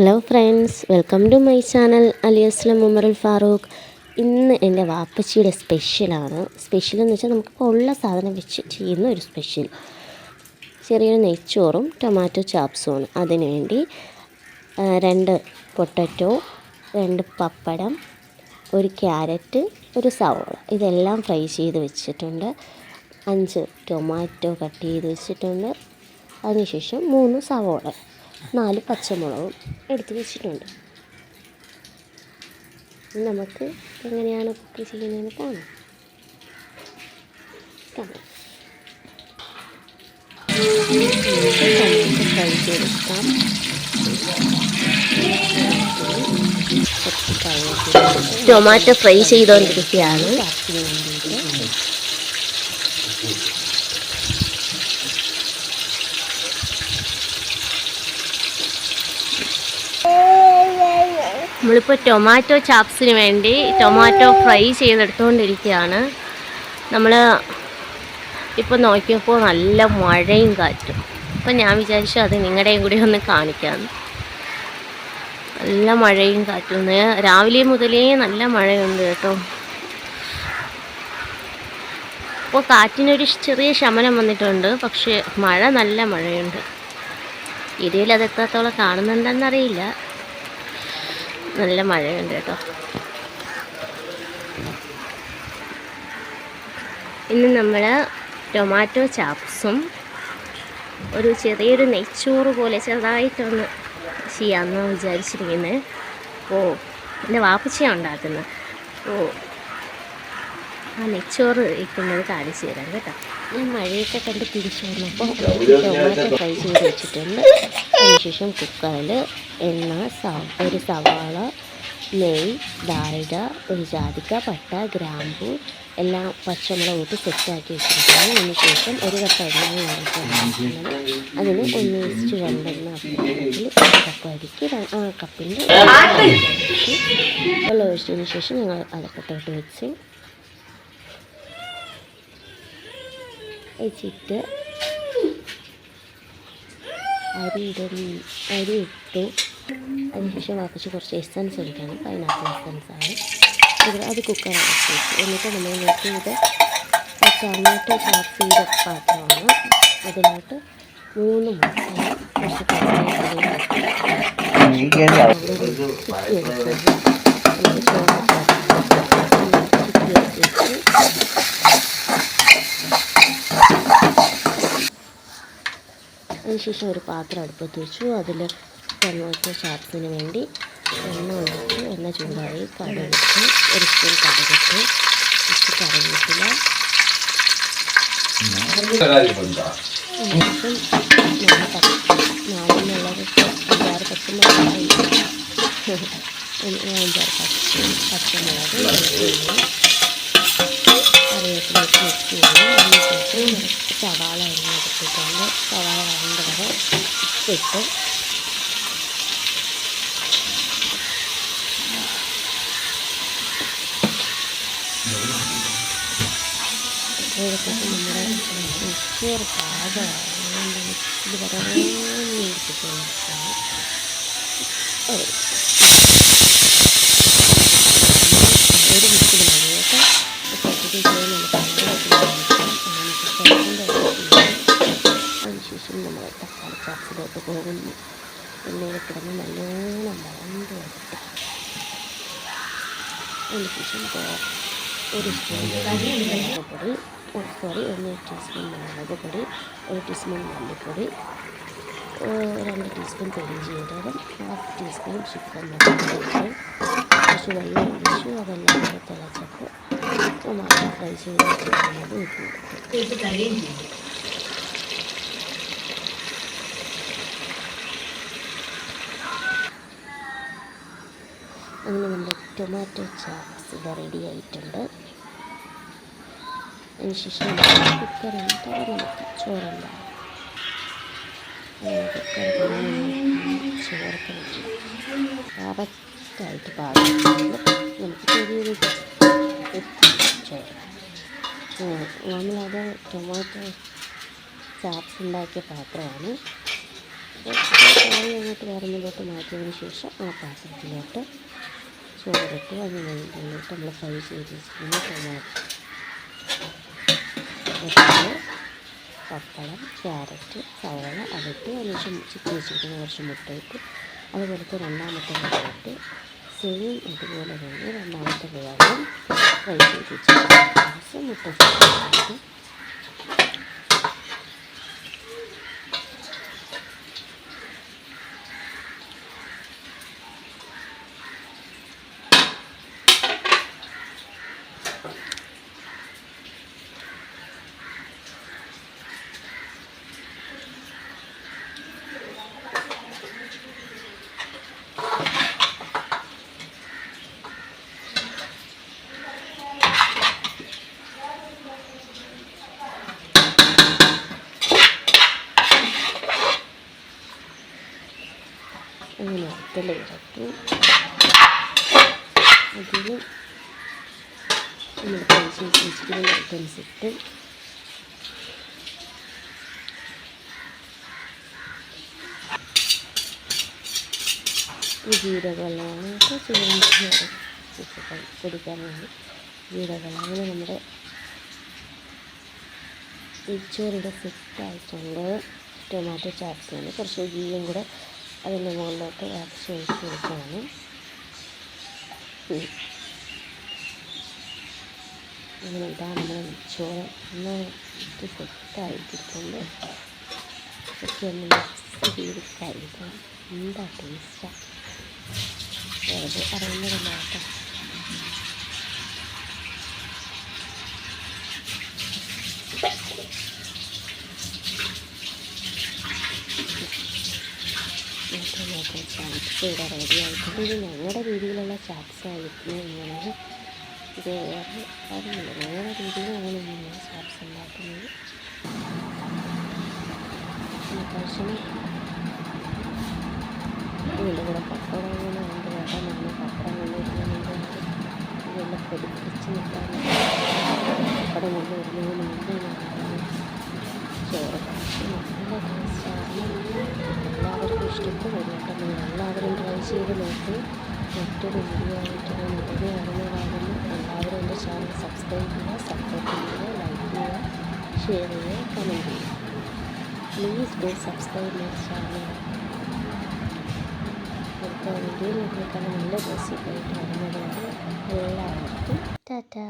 Hello friends welcome to my channel അലിയസ്ലം Umarul Farooq ഇന്ന് എന്റെ വാപ്പച്ചിയുടെ സ്പെഷ്യലാണ് സ്പെഷ്യൽ എന്ന് വെച്ചാൽ നമുക്കിപ്പോൾ ഉള്ള സാധനം വെച്ച് ചെയ്യുന്ന ഒരു സ്പെഷ്യൽ ചെറിയൊരു നെയ്ച്ചോറും ടൊമാറ്റോ ചാപ്സുമാണ് അതിന് വേണ്ടി രണ്ട് പൊട്ടറ്റോ രണ്ട് പപ്പടം ഒരു ക്യാരറ്റ് ഒരു സവോള. ഇതെല്ലാം ഫ്രൈ ചെയ്ത് വെച്ചിട്ടുണ്ട്. അഞ്ച് ടൊമാറ്റോ കട്ട് ചെയ്ത് വെച്ചിട്ടുണ്ട്. അതിനുശേഷം മൂന്ന് സവോള. നാല് പച്ചമുളകും എടുത്ത് വെച്ചിട്ടുണ്ട്. നമുക്ക് എങ്ങനെയാണ് കുക്ക് ചെയ്യുന്നതെന്ന് കാണാം. കാണാം ടൊമാറ്റോ ഫ്രൈ ചെയ്തെടുക്കാം കുറച്ച് ടൊമാറ്റോ ഫ്രൈ ചെയ്തുകൊണ്ടിരിക്കുകയാണ് ചാപ്സിന് വേണ്ടിയിട്ട് നമ്മളിപ്പോൾ ടൊമാറ്റോ ചാപ്സിന് വേണ്ടി ടൊമാറ്റോ ഫ്രൈ ചെയ്തെടുത്തുകൊണ്ടിരിക്കുകയാണ് നമ്മൾ ഇപ്പോൾ നോക്കിയപ്പോൾ നല്ല മഴയും കാറ്റും. അപ്പം ഞാൻ വിചാരിച്ചു അത് നിങ്ങളുടെയും കൂടി ഒന്ന് കാണിക്കാമെന്ന് നല്ല മഴയും കാറ്റും. രാവിലെ മുതലേ നല്ല മഴയുണ്ട് കേട്ടോ. ഇപ്പോൾ കാറ്റിനൊരു ചെറിയ ശമനം വന്നിട്ടുണ്ട്. പക്ഷേ മഴ നല്ല മഴയുണ്ട്. ഇതിൽ അത് എത്രത്തോളം കാണുന്നുണ്ടെന്നറിയില്ല. നല്ല മഴയുണ്ട് കേട്ടോ. ഇന്ന് നമ്മൾ ടൊമാറ്റോ ചാപ്സും ഒരു ചെറിയൊരു നെയ്ച്ചോറ് പോലെ ചെറുതായിട്ടൊന്ന് ചെയ്യാമെന്ന് വിചാരിച്ചിരിക്കുന്നത് ഓ എന്റെ വാപ്പച്ചയാണ് ഉണ്ടാക്കുന്നത്. ഓ ആ നെച്ചോറ് ഇരിക്കുന്നത് കാണിച്ചു തരാം കേട്ടോ. ഞാൻ മഴയൊക്കെ കണ്ട് തിരിച്ചു വന്നപ്പോൾ ടൊമാറ്റോ ഫ്രൈ ചെയ്ത് വെച്ചിട്ടുണ്ട്. അതിനുശേഷം കുക്കറിൽ എണ്ണ ഒരു സവാള നെയ് ഡാൽഡ ഒരു ജാതിക്ക പട്ട ഗ്രാമ്പു എല്ലാം പച്ചമുളക് ഇട്ട് സെറ്റാക്കി വെച്ചിരിക്കുന്നു. അതിനുശേഷം ഒരു കപ്പ് എണ്ണ ഒഴിച്ചിട്ടുണ്ട്. അതിന് ഒന്ന് ഇസ്റ്റ് രണ്ടെണ്ണ അപ്പത്തിൽ ഒരു കപ്പ് അരിക്ക് ആ കപ്പിന്റെ വെള്ളം ഒഴിച്ചതിന് ശേഷം ഞങ്ങൾ അടപ്പത്തോട്ട് വെച്ച് വെച്ചിട്ട് അരി ഇടും അരി ഇട്ടു. അതിനുശേഷം വാപ്പിച്ച് കുറച്ച് എസൻസ് ഒഴിക്കണം. പൈനാപ്പിൾ എസൻസ് ആണ്. അത് അത് വെച്ചു. എന്നിട്ട് നമ്മൾ നോക്കിയത് ടൊമാറ്റോ ചാപ്പ് ചെയ്ത പാത്രമാണ്. അതിലോട്ട് മൂന്ന് മുട്ട കുറച്ച് കറിവേപ്പിലയും ചിക്കി എടുത്തത് നമുക്ക് ചോറ് ചിക്കി എടുത്ത് വെച്ച് അതിനുശേഷം ഒരു പാത്രം അടുപ്പത്ത് വെച്ചു. അതിൽ ടൊമാറ്റോ ചാപ്സിന് വേണ്ടി എണ്ണ ഒഴിച്ച് എണ്ണ ചൂടായി കടുകിട്ട് ഒരു സ്പൂൺ കടുകിട്ട് കുറച്ച് കറിവേപ്പില. അഞ്ചാറ് പച്ചമുളക് അഞ്ചാറ് പച്ചമുളക് കറിവേപ്പിലേക്ക് മിക്സ് ചെയ്തു. അതിനുശേഷം സവാള അരിഞ്ഞെടുത്തിട്ടുണ്ട് സവാള വഴണ്ട് വരെ ഇട്ട് ഇതൊക്കെ നമ്മുടെ മിക്സിയൊരു പാകമാണ് ഇത് പറയാൻ എടുത്തിട്ടുണ്ട് ഒരു മിക്സിൽ മതി കേട്ടോ പച്ചടി അതിനുശേഷം നമ്മൾ തക്കാളി ചാപ്പിലോട്ട് പോകുന്നു എണ്ണയിൽ കിടന്ന് നല്ലോണം വഴണ്ട് വരട്ടെ അതിനുശേഷം ഒരു സ്പൂൺ മുളക് ഒരു സോറി ഒന്ന് ടീസ്പൂൺ മുളക് പൊടി ഒരു ടീസ്പൂൺ മല്ലിപ്പൊടി രണ്ട് ടീസ്പൂൺ പെരിഞ്ചീരകം ഹാഫ് ടീസ്പൂൺ ചിക്കൻ മസാല കുറച്ച് വെള്ളം ഒഴിച്ചു അതെല്ലാം കൂടെ തിളച്ചപ്പോൾ ടൊമാറ്റോ ഫ്രൈ ചെയ്ത് വെച്ചിട്ടുള്ളത് ഇട്ടു അങ്ങനെ നമ്മുടെ ടൊമാറ്റോ ചാപ്സ് ഇത് റെഡി ആയിട്ടുണ്ട്. അതിനുശേഷം നമുക്ക് കുക്കർ തുറന്ന് ചോറൊക്കെ വെച്ചു കറക്റ്റായിട്ട് പാകം നമുക്ക് ചെറിയൊരു ചോറ്. നമ്മളത് ടൊമാറ്റോ ചാപ്സ് ഉണ്ടാക്കിയ പാത്രമാണ്. അങ്ങോട്ട് വേറെ മുന്നോട്ട് മാറ്റിയതിന് ശേഷം ആ പാത്രത്തിലോട്ട് ചോറിട്ട് അത് കഴിഞ്ഞിട്ട് നമ്മൾ ഫ്രൈ ചെയ്ത് വെച്ചിരിക്കുന്ന ടൊമാറ്റോ പപ്പടം ക്യാരറ്റ് സവാള അതിട്ട് അതിനുശേഷം ചിക്കൻ വെച്ചിരിക്കുന്ന കുറച്ച് മുട്ടയിട്ട് അതുപോലത്തെ രണ്ടാമത്തെ മുട്ടയിട്ട് സെയിം ഇതുപോലെ തന്നെ രണ്ടാമത്തെ വിവാഹം ഫ്രൈ ചെയ്ത് വെച്ചിട്ട് മുട്ട അങ്ങനെ ഇറക്കി. അതിൽ വെച്ചിരിക്കുന്ന ഐറ്റംസ് ചേർത്ത് കുടിക്കാൻ വേണ്ടി ജീരകം അങ്ങനെ നമ്മുടെ നെയ്ച്ചോറിവിടെ സെറ്റായിട്ടുണ്ട് ടൊമാറ്റോ ആണ് കുറച്ച് ഗീയും കൂടെ അതിന്റെ മുകളിലോട്ട് ഇറച്ചി ഒഴിച്ച് കൊടുക്കുകയാണ് അങ്ങനെ ഇതാണ് നമ്മുടെ ചോറ് നന്നായിട്ട് സെറ്റായിട്ടിട്ടുണ്ട് ഒക്കെ ഒന്ന് മിക്സ് എന്താ ടേസ്റ്റാണ് വെറുതെ പറയുന്നതല്ല കേട്ടോ ടൊമാറ്റോ ചാപ്സ് ഇവിടെ റെഡി ആയിട്ടുണ്ട് ഇത് ഞങ്ങളുടെ രീതിയിലുള്ള ചാപ്സ് ആയിരിക്കും ഇങ്ങനെ ഇത് വേറെ അറിയില്ല ഞങ്ങളുടെ രീതിയിൽ അങ്ങനെയൊന്നുമില്ല ചാപ്സ് ഉണ്ടാക്കുന്നത്. അത്യാവശ്യം ഇതിന്റെ കൂടെ പപ്പടം ഇങ്ങനെ ഉണ്ട് കേട്ടോ നമ്മൾ പപ്പടം കൊണ്ടുവരുന്നതിന്റെ ഇതെല്ലാം പൊടിപ്പിച്ച് നിൽക്കാൻ പപ്പടം കൊണ്ടുവരുന്നതിന് മുമ്പ് ചോറ് കഴിച്ച് ടേസ്റ്റാണ് എല്ലാവർക്കും ഇഷ്ടപ്പെടും കേട്ടോ നിങ്ങൾ എല്ലാവരും ട്രൈ ചെയ്ത് നോക്കി മറ്റൊരു വീഡിയോ ആയിട്ട് ഞാൻ ഉടനെ വരുന്നതാകുന്നു എല്ലാവരും എന്റെ ചാനൽ സബ്സ്ക്രൈബ് ചെയ്യുക സപ്പോർട്ട് ചെയ്യുക ലൈക്ക് ചെയ്യുക ഷെയർ ചെയ്യുക കമന്റ് ചെയ്യുക please do subscribe my channel അടുത്ത വീഡിയോയിൽ നല്ല റെസിപ്പി ആയിട്ട് വരുന്നത് എല്ലാവർക്കും ടാറ്റാ